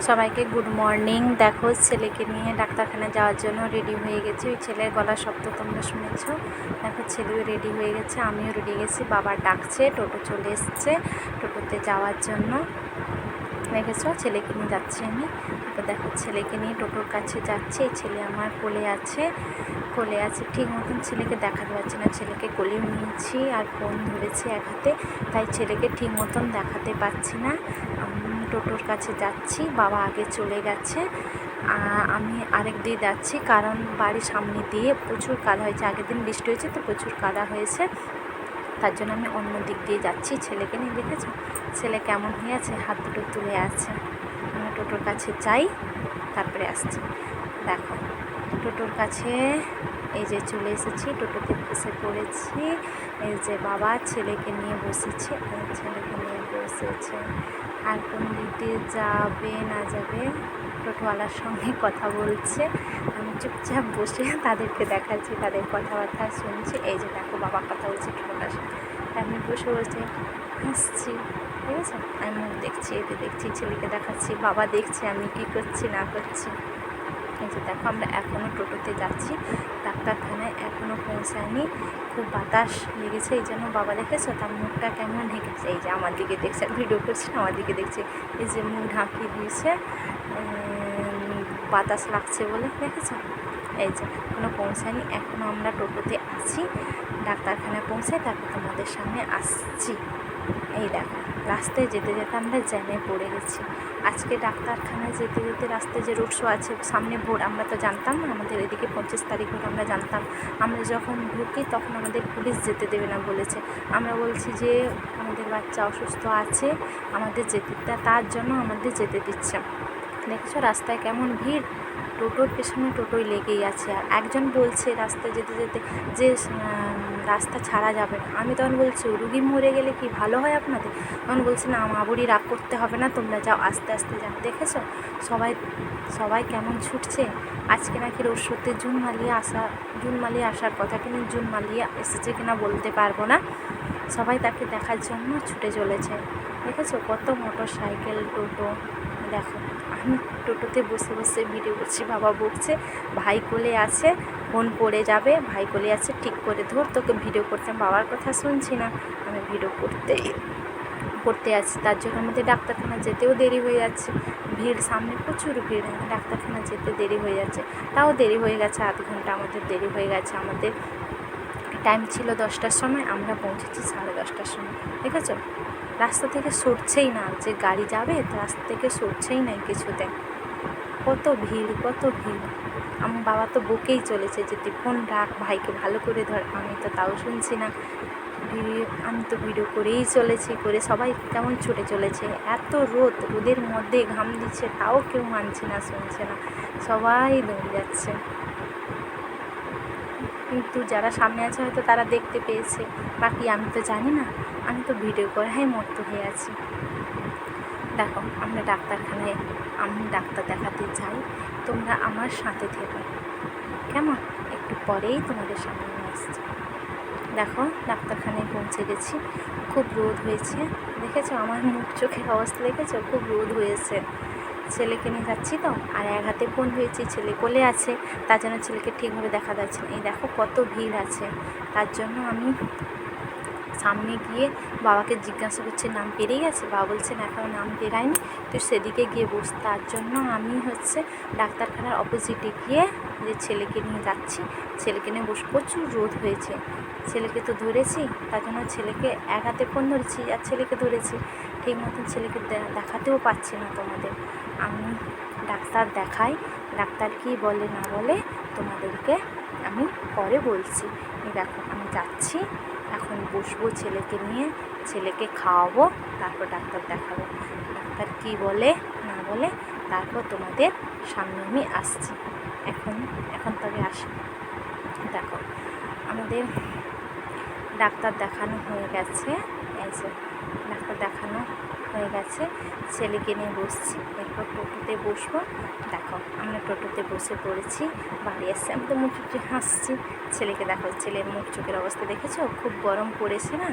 সবাইকে good morning. দেখো, ছেলেকে নিয়ে ডাক্তারখানা যাওয়ার জন্য রেডি হয়ে গেছি। ওই ছেলের গলার শব্দ তোমরা শুনেছ? দেখো, ছেলেও রেডি হয়ে গেছে, আমিও রেডি গেছি। বাবা ডাকছে, টোটো চলে এসছে টোটোতে যাওয়ার জন্য। দেখেছ ছেলেকে নিয়ে যাচ্ছি আমি। তো দেখো, ছেলেকে নিয়ে টোটোর কাছে যাচ্ছি। ছেলে আমার কোলে আছে কোলে আছে, ঠিক মতন ছেলেকে দেখাতে পারছি না। ছেলেকে কোলেও নিয়েছি আর ফোন ধরেছি এক হাতে, তাই ছেলেকে ঠিক মতন দেখাতে পারছি না। আমি টোটোর কাছে যাচ্ছি, বাবা আগে চলে গেছে। আমি আরেক দিয়ে যাচ্ছি, কারণ বাড়ির সামনে দিয়ে প্রচুর কাদা হয়েছে। আগের দিন বৃষ্টি হয়েছে, তো প্রচুর কাদা হয়েছে। তার জন্য আমি অন্য দিক দিয়ে যাচ্ছি। ছেলেকে নিয়ে দেখেছ? ছেলে কেমন হয়ে আছে? হাত দুটো তুলে আছে। আমি টোটোর কাছে যাই, তারপরে আসছি। দেখো, টোটোর কাছে এই যে চলে এসেছি, টোটোতে বসে পড়েছি। এই যে বাবা, ছেলেকে নিয়ে বসেছে ছেলেকে নিয়ে বসেছে। আর কোন দিক যাবে না যাবে? টোটোওয়ালার সঙ্গে কথা বলছে। আমি চুপচাপ বসে তাদেরকে দেখাচ্ছি, তাদের কথাবার্তা শুনছি। এই যে দেখো বাবা কথা বলছে টোটোটার সঙ্গে। আমি বসে বসে হাসছি, ঠিক আছে? আমি মুখ দেখছি এতে দেখছি, ছেলেকে দেখাচ্ছি, বাবা দেখছে আমি কী করছি, না করছি। এই যে দেখো, আমরা এখনও টোটোতে যাচ্ছি। ডাক্তারখানায় এখনও পৌঁছায়নি। খুব বাতাস লেগেছে, এই জন্য বাবা দেখেছ? তার মুখটা কেমন ঢেকেছে? এই যে আমার দিকে দেখছে, ভিডিও করছে, আমার দিকে দেখছে। এই যে মুখ ঢাকিয়ে দিয়েছে বাতাস লাগছে বলে দেখেছ? এই যে এখনও পৌঁছায়নি এখনও আমরা টোটোতে আছি, ডাক্তারখানায় পৌঁছে তারপর তোমাদের সামনে আসছি। এই দেখো, রাস্তায় যেতে যেতে আমরা জ্যামে পড়ে গেছি। আজকে ডাক্তারখানায় যেতে যেতে রাস্তায় যে রোড শো আছে, সামনে ভোর, আমরা তো জানতাম না, আমাদের এদিকে পঁচিশ তারিখ ভোট আমরা জানতাম। আমরা যখন ঢুকি তখন আমাদের পুলিশ যেতে দেবে না বলেছে। আমরা বলছি যে, আমাদের বাচ্চা অসুস্থ আছে, আমাদের যেতে তার জন্য আমাদের যেতে দিচ্ছে। দেখেছ রাস্তায় কেমন ভিড়? টোটোর পেছনে টোটোই লেগেই আছে। আর একজন বলছে, রাস্তায় যেতে যেতে যে রাস্তা ছাড়া যাবে না। আমি তখন বলছি, রুগী মরে গেলে কি ভালো হয় আপনাদের? তখন বলছে, না মা বুড়ি রাগ করতে হবে না, তোমরা যাও, আস্তে আস্তে যাও। দেখেছ? সবাই সবাই কেমন ছুটছে। আজকে নাকি রসতে জুন মালিয়া আসা, জুন মালিয়া আসার কথা, কিন্তু জুন মালিয়া এসেছে কিনা বলতে পারব না। সবাই তাকে দেখার জন্য ছুটে চলেছে। দেখেছ? কত মোটর সাইকেল টোটো, দেখো। আমি টোটোতে বসে বসে ভিডিও করছি, বাবা বকছে, ভাই কোলে আছে ফোন পড়ে যাবে, ভাই কোলে আছে, ঠিক করে ধর, তোকে ভিডিও করতে, বাবার কথা শুনছি না, আমি ভিডিও করতে করতে আছি, তার জন্য আমাদের ডাক্তারখানা যেতেও দেরি হয়ে যাচ্ছে, ভিড় সামনে প্রচুর ভিড় ডাক্তারখানা যেতে দেরি হয়ে যাচ্ছে, তাও দেরি হয়ে গেছে, আধ ঘণ্টা আমাদের দেরি হয়ে গেছে, আমাদের টাইম ছিল দশটার সময়, আমরা পৌঁছেছি সাড়ে দশটার সময় ঠিক আছে রাস্তা থেকে সরছেই না, যে গাড়ি যাবে রাস্তা থেকে সরছেই নাই কিছুতে। কত ভিড় কত ভিড়। আমার বাবা তো বকেই চলেছে যে, তুই ফোন রাখ, ভাইকে ভালো করে ধর, আমি তো তাও শুনছি না। ভিডিও আমি তো ভিডিও করেই চলেছি, করে সবাই কেমন ছুটে চলেছে। এত রোদ, রোদের মধ্যে ঘাম দিচ্ছে, তাও কেউ মানছে না, শুনছে না। সবাই দৌড়ে যাচ্ছে। কিন্তু যারা সামনে আছে হয়তো তারা দেখতে পেয়েছে। বাকি আমি তো জানি না। আমি তো ভিডিও করাই মত্ত হয়ে আছি। দেখো, আমরা ডাক্তারখানায়, আমি ডাক্তার দেখাতে যাই, তোমরা আমার সাথে থেকো। কেমন? একটু পরেই তোমাদের সামনে নিয়ে আসছি। দেখো, ডাক্তারখানায় পৌঁছে গেছি। খুব রোদ হয়েছে। দেখেছ? আমার মুখ চোখের অবস্থা দেখেছ? খুব রোদ হয়েছে। ছেলেকে নিয়ে যাচ্ছি তো? আর এক হাতে ফোন হয়েছি, ছেলে কোলে আছে। তার জন্য ছেলেকে ঠিকভাবে দেখা যাচ্ছে এই দেখো, কত ভিড় আছে। তার জন্য আমি সামনে গিয়ে বাবাকে জিজ্ঞাসা করছে, নাম পেরিয়ে গেছে? বাবা বলছেন এখনও নাম পেরায়নি। তো সেদিকে গিয়ে বস, তার জন্য আমি হচ্ছে ডাক্তারখানার অপোজিটে গিয়ে যে ছেলেকে নিয়ে যাচ্ছি, ছেলেকে নিয়ে বস প্রচুর রোদ হয়েছে। ছেলেকে তো ধরেছি, তার জন্য ছেলেকে এক হাতে ফোন ধরেছি আর ছেলেকে ধরেছি। ঠিক মতন ছেলেকে দেখাতেও পাচ্ছি না তোমাদের। আমি ডাক্তার দেখাই, ডাক্তার কী বলে না বলে তোমাদেরকে আমি পরে বলছি। দেখো, আমি যাচ্ছি। এখন বসবো ছেলেকে নিয়ে, ছেলেকে খাওয়াবো, তারপর ডাক্তার দেখাবো। ডাক্তার কি বলে, না বলে, তারপর তোমাদের সামনে আমি আসছি। এখন এখন তবে আসি। দেখো, আমাদের ডাক্তার দেখানো হয়ে গেছে। এই যে, ডাক্তার দেখানো হয়ে গেছে। ছেলেকে নিয়ে বসছি। এরপর টোটোতে বসবো। দেখো, আমরা টোটোতে বসে পড়েছি। বাড়ি আসছি। আমি তো মুখ চোখে হাসছি। ছেলেকে দেখো, ছেলে মুখ চোখের অবস্থা দেখেছ? খুব গরম পড়েছে না?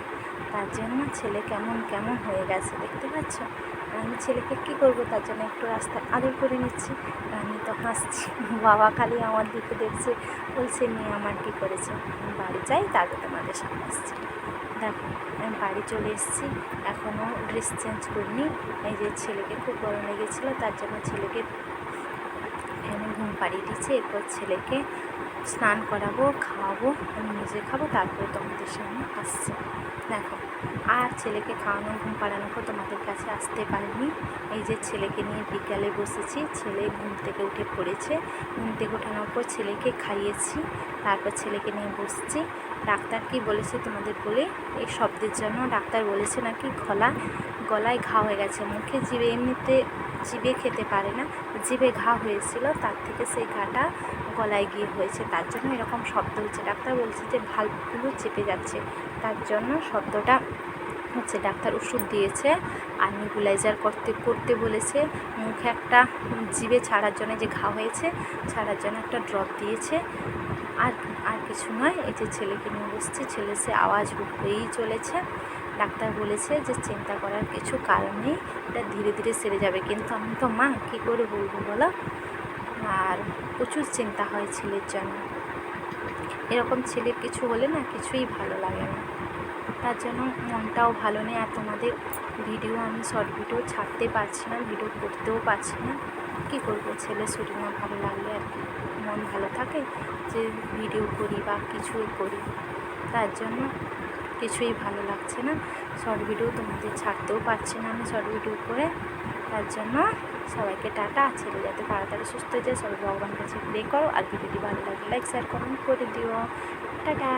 তার জন্য ছেলে কেমন কেমন হয়ে গেছে দেখতে পাচ্ছ? আমি ছেলেকে কী করব? তার জন্য একটু রাস্তায় আদর করে নিচ্ছি। আমি তো হাসছি। বাবা খালি আমার দিকে দেখছে। বলছে, মেয়ে আমার কী করেছে? বাড়ি যাই, তারপর তোমাদের সামনে আসছি। দেখো, আমি বাড়ি চলে এসেছি। এখনও ড্রেস চেঞ্জ করিনি। এই যে ছেলেকে খুব গরম লেগেছিলো, তার জন্য ছেলেকে এখানে ঘুম পাড়িয়ে দিয়েছি। এরপর ছেলেকে স্নান করাবো, খাওয়াবো, আমি নিজে খাব, তারপরে তোমাদের সামনে আসছে। দেখো, আর ছেলেকে খাওয়ানো ঘুম পাড়ানোর পর তোমাদের কাছে আসতে পারিনি। এই যে ছেলেকে নিয়ে বিকালে বসেছি, ছেলে ঘুম থেকে উঠে পড়েছে। ঘুম থেকে ওঠানোর পর ছেলেকে খাইয়েছি, তারপর ছেলেকে নিয়ে বসছি। ডাক্তার কি বলেছে তোমাদের বলে? এই শব্দের জন্য ডাক্তার বলেছে নাকি গলা, গলায় ঘা হয়ে গেছে, মুখে জিভে এমনিতে জিভে খেতে পারে না, জিভে ঘা হয়েছিল, তার থেকে সেই ঘাটা গলায় গিয়ে হয়েছে, তার জন্য এরকম শব্দ হচ্ছে। ডাক্তার বলছে যে ভালগুলো চেপে যাচ্ছে, তার জন্য শব্দটা হচ্ছে ডাক্তার ওষুধ দিয়েছে, আর নিবুলাইজার করতে করতে বলেছে, মুখে একটা জিভে ছাড়ার জন্য যে ঘা হয়েছে, ছাড়ার জন্য একটা ড্রপ দিয়েছে। আর আর কিছু নয়, এই যে ছেলেকে নিয়ে বসছে, ছেলে সে আওয়াজ হয়েই চলেছে। ডাক্তার বলেছে যে চিন্তা করার কিছু কারণ নেই, এটা ধীরে ধীরে সেরে যাবে। কিন্তু আমি তো মা, কী করে বলব বলো? আর প্রচুর চিন্তা হয় ছেলের জন্য। এরকম ছেলের কিছু হলে না কিছুই ভালো লাগে না। তার জন্য মনটাও ভালো নেই আর তোমাদের ভিডিও আমি শর্ট ভিডিও ছাড়তে পারছি না ভিডিও করতেও পারছি না। কী করব, ছেলের শরীর না ভালো লাগলে আর কি? মন ভালো থাকে যে ভিডিও করি বা কিছুই করি। তার জন্য কিছুই ভালো লাগছে না। শর্ট ভিডিও তোমাদের ছাড়তেও পারছি না আমি শর্ট ভিডিও করে। তার জন্য সবাইকে টাটা, ছেলে যাতে তাড়াতাড়ি সুস্থ হয়ে যায়, সবাই ভগবান কাছে প্রে করো। আর ভিডিওটি ভালো লাগলে লাইক শেয়ার কমেন্ট করে দিও। টাটা!